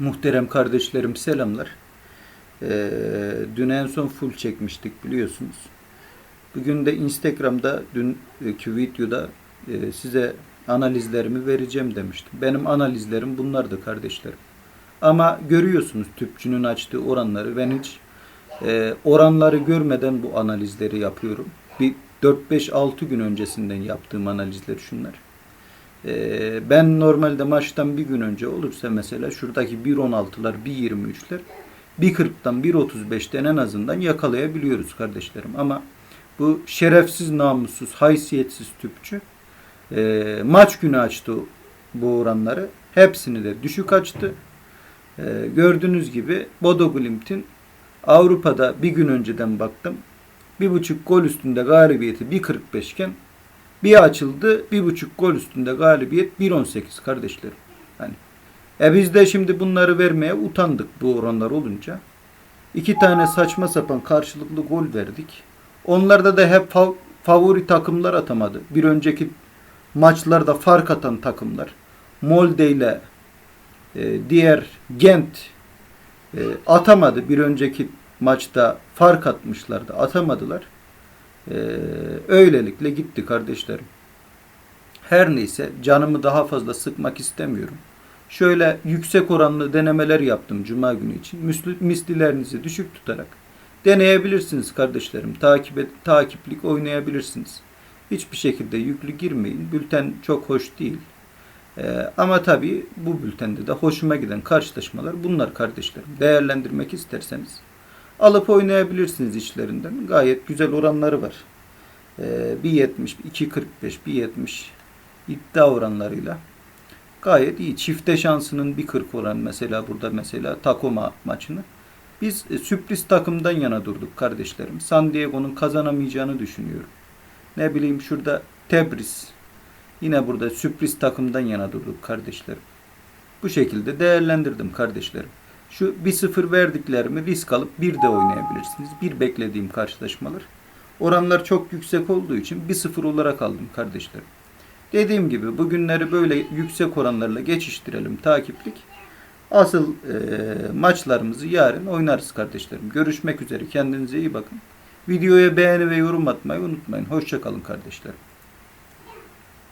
Muhterem kardeşlerim selamlar. Ee, dün en son full çekmiştik biliyorsunuz. Bugün de Instagram'da dünkü videoda e, size analizlerimi vereceğim demiştim. Benim analizlerim bunlardı kardeşlerim. Ama görüyorsunuz tüpçünün açtığı oranları. Ben hiç e, oranları görmeden bu analizleri yapıyorum. Bir 4-5-6 gün öncesinden yaptığım analizler şunlar. Ee, ben normalde maçtan bir gün önce olursa mesela şuradaki 1.16'lar, 1.23'ler 1.40'dan 1.35'ten en azından yakalayabiliyoruz kardeşlerim. Ama bu şerefsiz, namussuz, haysiyetsiz tüpçü e, maç günü açtı bu oranları. Hepsini de düşük açtı. E, gördüğünüz gibi Bodo Glimt'in Avrupa'da bir gün önceden baktım. Bir buçuk gol üstünde galibiyeti 1.45 iken bir açıldı. Bir buçuk gol üstünde galibiyet 1.18 kardeşlerim. Hani e biz de şimdi bunları vermeye utandık bu oranlar olunca. İki tane saçma sapan karşılıklı gol verdik. Onlarda da hep fav- favori takımlar atamadı. Bir önceki maçlarda fark atan takımlar. Molde ile e, diğer Gent e, atamadı. Bir önceki maçta fark atmışlardı. Atamadılar. Ee, öylelikle gitti kardeşlerim. Her neyse canımı daha fazla sıkmak istemiyorum. Şöyle yüksek oranlı denemeler yaptım cuma günü için. Müslü, mislilerinizi düşük tutarak deneyebilirsiniz kardeşlerim. Takip takiplik oynayabilirsiniz. Hiçbir şekilde yüklü girmeyin. Bülten çok hoş değil. Ee, ama tabii bu bültende de hoşuma giden karşılaşmalar bunlar kardeşlerim. Değerlendirmek isterseniz alıp oynayabilirsiniz içlerinden. Gayet güzel oranları var. Ee, 1.70, 2.45, 1.70 iddia oranlarıyla gayet iyi. Çifte şansının 1.40 oran mesela burada mesela Takoma maçını. Biz e, sürpriz takımdan yana durduk kardeşlerim. San Diego'nun kazanamayacağını düşünüyorum. Ne bileyim şurada Tebriz. Yine burada sürpriz takımdan yana durduk kardeşlerim. Bu şekilde değerlendirdim kardeşlerim. Şu 1-0 verdiklerimi risk alıp bir de oynayabilirsiniz. Bir beklediğim karşılaşmalar. Oranlar çok yüksek olduğu için 1-0 olarak aldım kardeşlerim. Dediğim gibi bugünleri böyle yüksek oranlarla geçiştirelim takiplik. Asıl e, maçlarımızı yarın oynarız kardeşlerim. Görüşmek üzere. Kendinize iyi bakın. Videoya beğeni ve yorum atmayı unutmayın. Hoşçakalın kardeşlerim.